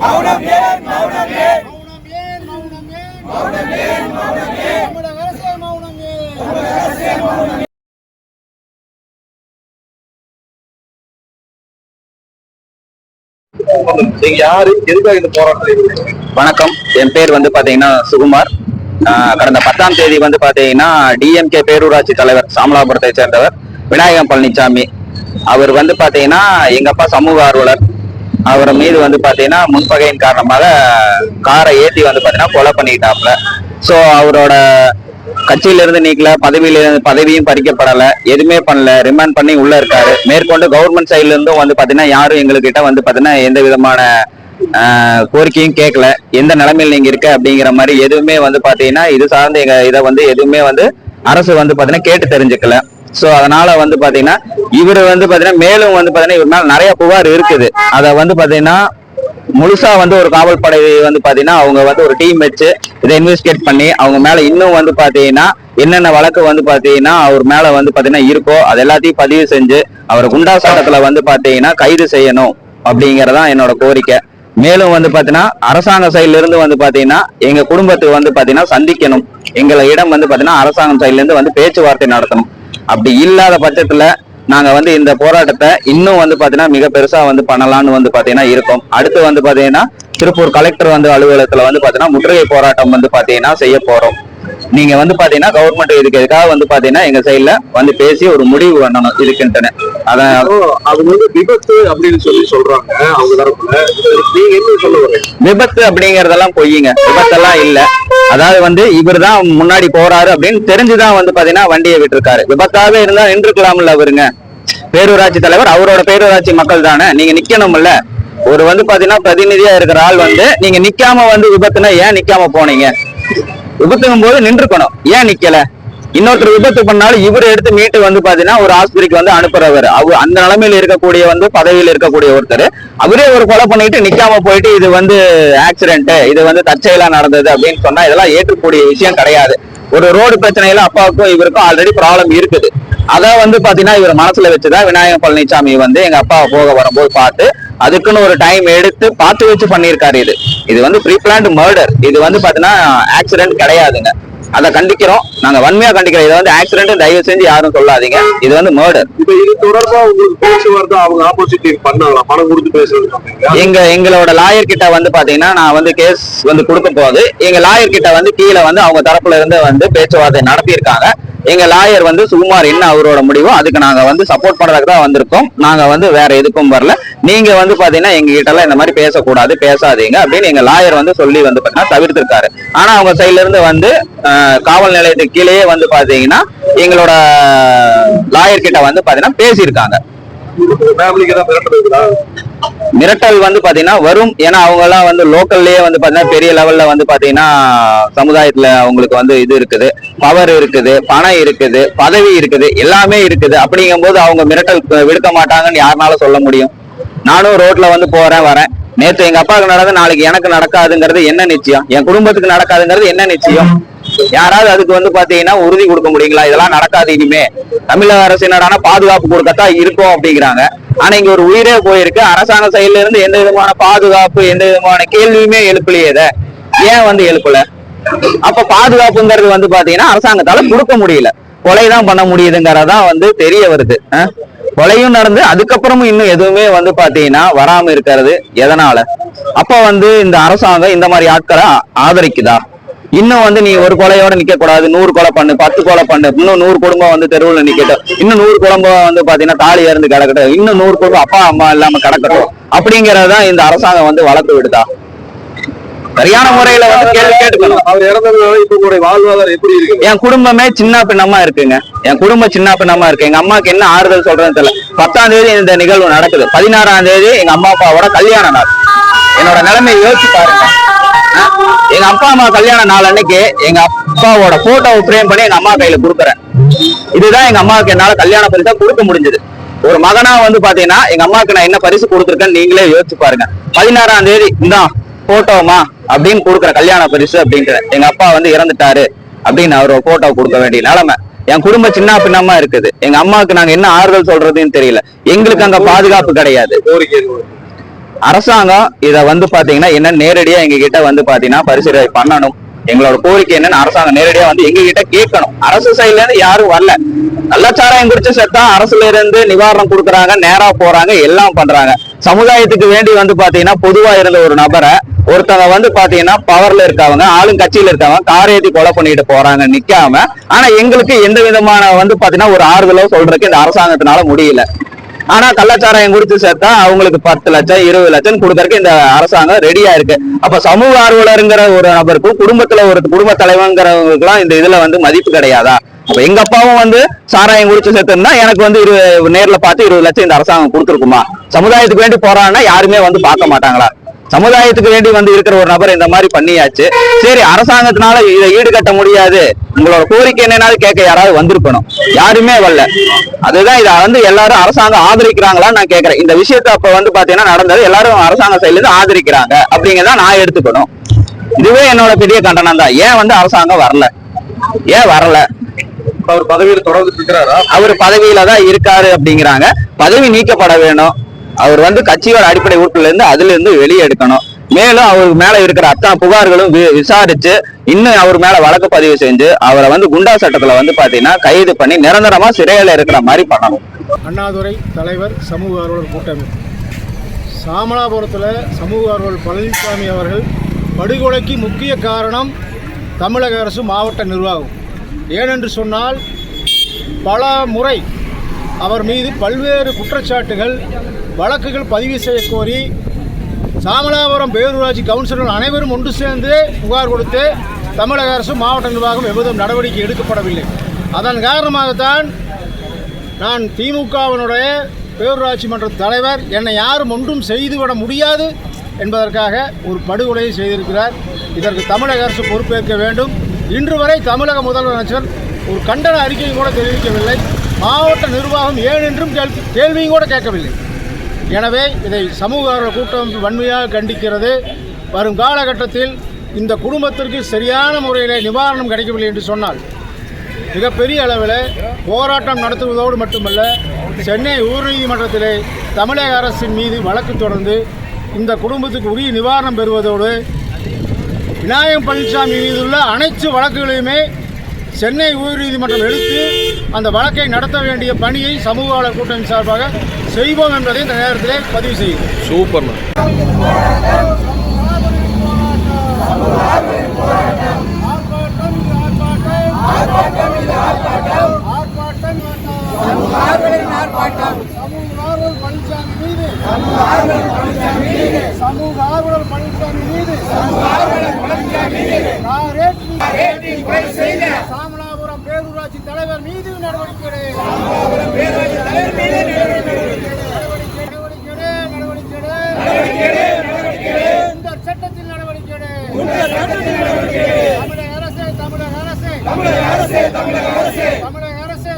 மௌனமே நீங்க யாரு எதுக்காக போராட்டம் வணக்கம். என் பேர் வந்து பாத்தீங்கன்னா சுகுமார். கடந்த பத்தாம் தேதி வந்து பாத்தீங்கன்னா டிஎம்கே பேரூராட்சி தலைவர் சாமலாபுரத்தை சேர்ந்தவர் விநாயகம் பழனிசாமி அவர் வந்து பாத்தீங்கன்னா எங்க அப்பா சமூக ஆர்வலர். அவர் மீது வந்து பாத்தீங்கன்னா முன்பகையின் காரணமாக காரை ஏத்தி வந்து பாத்தீங்கன்னா கொலை பண்ணிக்கிட்டாப்ல சோ அவரோட கட்சியிலிருந்து நீக்கல பதவியிலிருந்து பதவியும் பறிக்கப்படல எதுவுமே பண்ணல ரிமாண்ட் பண்ணி உள்ள இருக்காரு. மேற்கொண்டு கவர்மெண்ட் சைட்ல இருந்தும் வந்து பாத்தீங்கன்னா யாரும் எங்ககிட்ட வந்து பாத்தீங்கன்னா எந்த விதமான கோரிக்கையும் கேட்கல எந்த நிலைமையில் நீங்க இருக்க அப்படிங்கிற மாதிரி எதுவுமே வந்து பாத்தீங்கன்னா இது சார்ந்த எங்க இதை வந்து எதுவுமே வந்து அரசு வந்து பாத்தீங்கன்னா கேட்டு தெரிஞ்சுக்கல. சோ அதனால வந்து பாத்தீங்கன்னா இவர் வந்து பாத்தீங்கன்னா மேலும் வந்து பாத்தீங்கன்னா இவர் மேல நிறைய புகார் இருக்குது. அத வந்து பாத்தீங்கன்னா முழுசா வந்து ஒரு காவல் படை வந்து பாத்தீங்கன்னா அவங்க வந்து ஒரு டீம் வச்சு இதை இன்வெஸ்டிகேட் பண்ணி அவங்க மேல இன்னும் வந்து பாத்தீங்கன்னா என்னென்ன வழக்கு வந்து பாத்தீங்கன்னா அவர் மேல வந்து பாத்தீங்கன்னா இருக்கோ அது எல்லாத்தையும் பதிவு செஞ்சு அவர் குண்டா சட்டத்துல வந்து பாத்தீங்கன்னா கைது செய்யணும் அப்படிங்கறதான் என்னோட கோரிக்கை. மேலும் வந்து பாத்தீங்கன்னா அரசாங்க சைடுல இருந்து வந்து பாத்தீங்கன்னா எங்க குடும்பத்துக்கு வந்து பாத்தீங்கன்னா சந்திக்கணும். எங்களை இடம் வந்து பாத்தீங்கன்னா அரசாங்கம் சைடுல இருந்து வந்து பேச்சுவார்த்தை நடத்தணும். அப்படி இல்லாத பட்சத்துல நாங்க வந்து இந்த போராட்டத்தை இன்னும் வந்து பாத்தீங்கன்னா மிக பெருசா வந்து பண்ணலாம்னு வந்து பாத்தீங்கன்னா இருக்கோம். அடுத்து வந்து பாத்தீங்கன்னா திருப்பூர் கலெக்டர் வந்து அலுவலகத்துல வந்து பாத்தீங்கன்னா முற்றுகை போராட்டம் வந்து பாத்தீங்கன்னா செய்ய போறோம். நீங்க வந்து பாத்தீங்கன்னா கவர்மெண்ட் இதுக்கு எதுக்காக வந்து பாத்தீங்கன்னா எங்க சைடுல வந்து பேசி ஒரு முடிவு பண்ணணும் அப்போ அவங்க வந்து விபத்து அப்படின்னு சொல்லி சொல்றாங்க அவங்க தரப்புல. நீங்க என்ன சொல்ல விபத்து அப்படிங்கறதெல்லாம் பொய்யுங்க விபத்தெல்லாம் இல்ல. அதாவது வந்து இவர் தான் முன்னாடி போறாரு அப்படின்னு தெரிஞ்சுதான் வந்து பாத்தீங்கன்னா வண்டியை விட்டுருக்காரு. விபத்தாவே இருந்தா நின்றுக்கலாம்ல அவருங்க பேரூராட்சி தலைவர் அவரோட பேரூராட்சி மக்கள் தானே. நீங்க நிக்கணும்ல. ஒரு வந்து பாத்தீங்கன்னா பிரதிநிதியா இருக்கிற ஆள் வந்து நீங்க நிக்காம வந்து விபத்துனா ஏன் நிக்காம போனீங்க? விபத்துங்கும் போது நின்றுக்கணும். ஏன் நிக்கல? இன்னொருத்தர் விபத்து பண்ணாலும் இவர் எடுத்து மீட்டு வந்து பாத்தீங்கன்னா ஒரு ஆஸ்பத்திரிக்கு வந்து அனுப்புறவர். அவர் அந்த நிலைமையில இருக்கக்கூடிய வந்து பதவியில் இருக்கக்கூடிய ஒருத்தர். அவரே ஒரு கொலை பண்ணிட்டு நிக்காம போயிட்டு இது வந்து ஆக்சிடென்ட் இது வந்து தற்செயலா நடந்தது அப்படின்னு சொன்னா இதெல்லாம் ஏற்றக்கூடிய விஷயம் கிடையாது. ஒரு ரோடு பிரச்சனையில அப்பாவுக்கும் இவருக்கும் ஆல்ரெடி ப்ராப்ளம் இருக்குது. அதை வந்து பாத்தீங்கன்னா இவர் மனசுல வச்சுதான் விநாயகர் பழனிசாமி வந்து எங்க அப்பாவை போக வரும்போது பார்த்து அதுக்குன்னு ஒரு டைம் எடுத்து பார்த்து வச்சு பண்ணியிருக்காரு இது. இது வந்து ப்ரீ பிளான்ட் மர்டர் இது வந்து பாத்தீங்கன்னா ஆக்சிடென்ட் கிடையாதுங்க. அதை கண்டிக்கிறோம். நாங்க வன்மையா கண்டிக்கிறோம். இது வந்து ஆக்சிடென்ட் தயவு செஞ்சு யாரும் சொல்லாதீங்க. இது வந்து மர்டர் இப்ப இது தொடர்பா உங்களுக்கு பேச்சுவார்த்தை அவங்க ஆப்போசிட் பண்ணாங்களா? பணம் கொடுத்து பேசுறது. எங்க எங்களோட லாயர் கிட்ட வந்து பாத்தீங்கன்னா நான் வந்து கேஸ் வந்து கொடுக்க போது எங்க லாயர் கிட்ட வந்து கீழே வந்து அவங்க தரப்புல இருந்து வந்து பேச்சுவார்த்தை நடத்தியிருக்காங்க. எங்க லாயர் வந்து சுகுமார் என்ன அவரோட முடிவோ அதுக்கு நாங்க வந்து சப்போர்ட் பண்றதுக்கு தான் வந்திருக்கோம். நாங்க வந்து வேற எதுக்கும் வரல. நீங்க வந்து பாத்தீங்கன்னா எங்க கிட்ட எல்லாம் இந்த மாதிரி பேசக்கூடாது பேசாதீங்க அப்படின்னு எங்க லாயர் வந்து சொல்லி வந்து பாத்தீங்கன்னா தவிர்த்திருக்காரு. ஆனா அவங்க சைட்ல இருந்து வந்து காவல் நிலையத்துக்கு கீழேயே வந்து பாத்தீங்கன்னா எங்களோட லாயர் கிட்ட வந்து பாத்தீங்கன்னா பேசியிருக்காங்க. மிரட்டல் வந்து பாத்தீங்கன்னா வரும். ஏன்னா அவங்க எல்லாம் வந்து லோக்கல்லயே வந்து பாத்தீங்கன்னா பெரிய லெவல்ல வந்து பாத்தீங்கன்னா சமுதாயத்துல அவங்களுக்கு வந்து இது இருக்குது. பவர் இருக்குது பணம் இருக்குது பதவி இருக்குது எல்லாமே இருக்குது. அப்படிங்கும்போது அவங்க மிரட்டல் விடுக்க மாட்டாங்கன்னு யாருனால சொல்ல முடியும்? நானும் ரோட்ல வந்து போறேன் வரேன். நேற்று எங்க அப்பாவுக்கு நடந்து நாளைக்கு எனக்கு நடக்காதுங்கிறது என்ன நிச்சயம்? என் குடும்பத்துக்கு நடக்காதுங்கிறது என்ன நிச்சயம்? யாராவது அதுக்கு வந்து பாத்தீங்கன்னா உறுதி கொடுக்க முடியுங்களா? இதெல்லாம் நடக்காது இனிமே. தமிழக அரசு என்னடானா பாதுகாப்பு கொடுக்கத்தான் இருக்கும் அப்படிங்கிறாங்க. ஆனா இங்க ஒரு உயிரே போயிருக்கு. அரசாங்க சைட்ல இருந்து எந்த விதமான பாதுகாப்பு எந்த விதமான கேள்வியுமே எழுப்பலையே ஏன் வந்து எழுப்பல? அப்ப பாதுகாப்புங்கிறது வந்து பாத்தீங்கன்னா அரசாங்கத்தால கொடுக்க முடியல. கொலைதான் பண்ண முடியுதுங்கிறதான் வந்து தெரிய வருது. கொலையும் நடந்து அதுக்கப்புறமும் இன்னும் எதுவுமே வந்து பாத்தீங்கன்னா வராம இருக்கிறது. எதனால? அப்ப வந்து இந்த அரசாங்கம் இந்த மாதிரி ஆட்களை ஆதரிக்குதா? இன்னும் வந்து நீ ஒரு கொலையோட நிக்க கூடாது நூறு கொலை பண்ணு பத்து கொலை பண்ணு இன்னும் நூறு குடும்பம் வந்து தெருவுல நிக்கட்டும். இன்னும் நூறு குடும்பம் வந்து பாத்தீங்கன்னா தாலி இருந்து கிடக்கட்டும். இன்னும் நூறு குடும்பம் அப்பா அம்மா இல்லாம கிடக்கட்டும். அப்படிங்கறதுதான் இந்த அரசாங்கம் வந்து வளர்த்து விடுதா? சரியான முறையில வந்து கேள்வி கேட்டுக்கணும். அவர் இறந்ததுனால இப்ப உங்களுடைய வாழ்வாதாரம் எப்படி இருக்கு? என் குடும்பமே சின்ன பின்னமா இருக்குங்க. என் குடும்பம் சின்ன பின்னமா இருக்கு. எங்க அம்மாக்கு என்ன ஆறுதல் சொல்றேன்னு தெரியல. பத்தாம் தேதி இந்த நிகழ்வு நடக்குது. பதினாறாம் தேதி எங்க அம்மா அப்பாவோட கல்யாண நாள். என்னோட நிலைமையை யோசிச்சு பாருங்க? எங்க அப்பா அம்மா கல்யாண நாள் அன்னைக்கு எங்க அப்பாவோட போட்டோவை ஃப்ரேம் பண்ணி எங்க அம்மா கையில கொடுக்குறேன். இதுதான் எங்க அம்மாவுக்கு என்னால கல்யாண பரிசா கொடுக்க முடிஞ்சது. ஒரு மகனா வந்து பாத்தீங்கன்னா எங்க அம்மாவுக்கு நான் என்ன பரிசு கொடுத்துருக்கேன்னு நீங்களே யோசிச்சு பாருங்க. பதினாறாம் தேதி இந்தா போட்டோமா அப்படின்னு கொடுக்குற கல்யாண பரிசு அப்படின்ற எங்க அப்பா வந்து இறந்துட்டாரு அப்படின்னு அவர் போட்டோ கொடுக்க வேண்டிய நிலைமை. என் குடும்பம் சின்ன பின்னமா இருக்குது. எங்க அம்மாவுக்கு நாங்க என்ன ஆறுதல் சொல்றதுன்னு தெரியல. எங்களுக்கு அங்க பாதுகாப்பு கிடையாது. அரசாங்கம் இதை வந்து பாத்தீங்கன்னா என்ன நேரடியா எங்க கிட்ட வந்து பாத்தீங்கன்னா பரிசீலனை பண்ணணும். எங்களோட கோரிக்கை என்னன்னு அரசாங்கம் நேரடியா வந்து எங்க கிட்ட கேட்கணும். அரசு சைட்ல இருந்து யாரும் வரல. கள்ளச்சாராயம் குறிச்சு செத்தா அரசுல இருந்து நிவாரணம் கொடுக்குறாங்க நேரா போறாங்க எல்லாம் பண்றாங்க. சமுதாயத்துக்கு வேண்டி வந்து பாத்தீங்கன்னா பொதுவா இருந்த ஒரு நபரை ஒருத்தவங்க வந்து பாத்தீங்கன்னா பவர்ல இருக்கவங்க ஆளுங்கட்சியில இருக்கவங்க காரியத்தை கொலை பண்ணிட்டு போறாங்க நிக்காம. ஆனா எங்களுக்கு எந்த விதமான வந்து பாத்தீங்கன்னா ஒரு ஆறுதலோ சொல்றதுக்கு இந்த அரசாங்கத்தினால முடியல. ஆனா கள்ளச்சாராயம் குடிச்சு சேர்த்தா அவங்களுக்கு பத்து லட்சம் இருபது லட்சம் கொடுக்கறதுக்கு இந்த அரசாங்கம் ரெடியா இருக்கு. அப்ப சமூக ஆர்வலருங்கிற ஒரு நபருக்கும் குடும்பத்துல ஒரு குடும்ப தலைவங்கிறவங்களுக்குலாம் இந்த இதுல வந்து மதிப்பு கிடையாதா? அப்ப எங்க அப்பாவும் வந்து சாராயம் குடிச்சு சேர்த்துன்னா எனக்கு வந்து இரு நேர்ல பார்த்து இருபது லட்சம் இந்த அரசாங்கம் கொடுத்துருக்குமா? சமுதாயத்துக்கு வேண்டி போறாங்கன்னா யாருமே வந்து பார்க்க மாட்டாங்களா? சமுதாயத்துக்கு வேண்டி வந்து இருக்கிற ஒரு நபர் இந்த மாதிரி பண்ணியாச்சு. சரி அரசாங்கத்தினால இதை ஈடுகட்ட முடியாது. உங்களோட கோரிக்கை என்னன்னாலும் கேட்க யாராவது வந்திருக்கணும். யாருமே வரல. அதுதான் இதை வந்து எல்லாரும் அரசாங்கம் ஆதரிக்கிறாங்களான்னு நான் கேட்கறேன். இந்த விஷயத்த அப்ப வந்து பாத்தீங்கன்னா நடந்தது. எல்லாரும் அரசாங்க சைடுல இருந்து ஆதரிக்கிறாங்க. அப்படிங்கிறத நான் எடுத்துக்கணும். இதுவே என்னோட பெரிய கண்டனம் தான். ஏன் வந்து அரசாங்கம் வரல? ஏன் வரல? அவர் பதவியில் தொடர்ந்து அவர் பதவியில தான் இருக்காரு அப்படிங்கிறாங்க. பதவி நீக்கப்பட வேணும். அவர் வந்து கட்சியோட அடிப்படை உறுப்பிலிருந்து அதுல இருந்து வெளியே எடுக்கணும். மேலும் அவருக்கு மேல இருக்கிற அத்தனை புகார்களும் வி- விசாரிச்சு இன்னும் அவர் மேல வழக்கு பதிவு செஞ்சு அவரை வந்து குண்டா சட்டத்துல வந்து பாத்தீங்கன்னா கைது பண்ணி நிரந்தரமா சிறையில இருக்கிற மாதிரி பண்ணணும். அண்ணாதுரை தலைவர் சமூக ஆர்வலர் கூட்டமைப்பு. சாமலாபுரத்தில் சமூக ஆர்வலர் பழனிசாமி அவர்கள் படுகொலைக்கு முக்கிய காரணம் தமிழக அரசு மாவட்ட நிர்வாகம். ஏனென்று சொன்னால் பல முறை அவர் மீது பல்வேறு குற்றச்சாட்டுகள் வழக்குகள் பதிவு செய்ய கோரி சாமலாபுரம் பேரூராட்சி கவுன்சிலர்கள் அனைவரும் ஒன்று சேர்ந்து புகார் கொடுத்து தமிழக அரசு மாவட்ட நிர்வாகம் எவ்விதம் நடவடிக்கை எடுக்கப்படவில்லை. அதன் காரணமாகத்தான் நான் திமுகவினுடைய பேரூராட்சி மன்ற தலைவர் என்னை யாரும் ஒன்றும் செய்துவிட முடியாது என்பதற்காக ஒரு படுகொலையை செய்திருக்கிறார். இதற்கு தமிழக அரசு பொறுப்பேற்க வேண்டும். இன்று வரை தமிழக முதலமைச்சர் ஒரு கண்டன அறிக்கையும் கூட தெரிவிக்கவில்லை. மாவட்ட நிர்வாகம் ஏன் என்றும் கேள் கேள்வியும் கூட கேட்கவில்லை. எனவே இதை சமூக கூட்டமைப்பு வன்மையாக கண்டிக்கிறது. வரும் காலகட்டத்தில் இந்த குடும்பத்திற்கு சரியான முறையில் நிவாரணம் கிடைக்கவில்லை என்று சொன்னால் மிகப்பெரிய அளவில் போராட்டம் நடத்துவதோடு மட்டுமல்ல சென்னை உயர்நீதிமன்றத்திலே தமிழக அரசின் மீது வழக்கு தொடர்ந்து இந்த குடும்பத்துக்கு உரிய நிவாரணம் பெறுவதோடு விநாயகம் பழனிசாமி மீதுள்ள அனைத்து வழக்குகளையுமே சென்னை உயர்நீதிமன்றம் எடுத்து அந்த வழக்கை நடத்த வேண்டிய பணியை சமூக ஆர்வலர் கூட்டணி சார்பாக செய்வோம் என்பதை இந்த நேரத்திலே பதிவு செய்கிறேன் சூப்பர்ண்ணா சமூக ஆர்வலர் பழனிசாமி மீது சமூக ஆர்வலர் பழனிசாமி மீது காரேற்றி சாமலாபுரம் பேரூராட்சி தலைவர் மீது நடவடிக்கை எடு. நடவடிக்கை எடு, நடவடிக்கை எடு. இந்த சட்டத்தில் நடவடிக்கை தமிழக அரசே தமிழக அரசே தமிழக அரசே தமிழக அரசே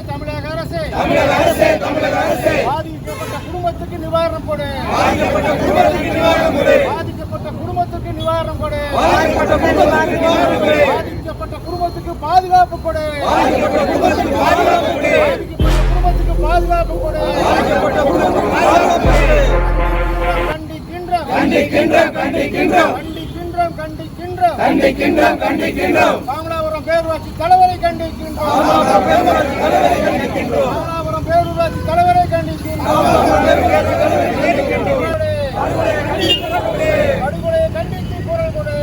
தமிழக அரசே பாதிக்கப்பட்ட குடும்பத்துக்கு நிவாரணம் கொடு பாதிக்கப்பட்ட குடும்பத்துக்கு நிவாரணம் கொடு பாதிக்கப்பட்ட குடும்பத்துக்கு நிவாரணம் கொடு பாதிக்கப்பட்ட குடும்பத்துக்கு கொடு கண்டிக்கின்றோம் கண்டிக்கின்றோம். கண்டிக்கின்றோம் கண்டிக்கின்றோம் கண்டிக்கின்றோம் கண்டிக்கின்றோம். ராமநாதபுரம் பேரூராட்சி தலைவரை கண்டிக்கின்றோம். ராமநாதபுரம் பேரூராட்சி தலைவரை கண்டிக்கின்றோம் படுகொலையை கண்டித்து குரல் கொடு.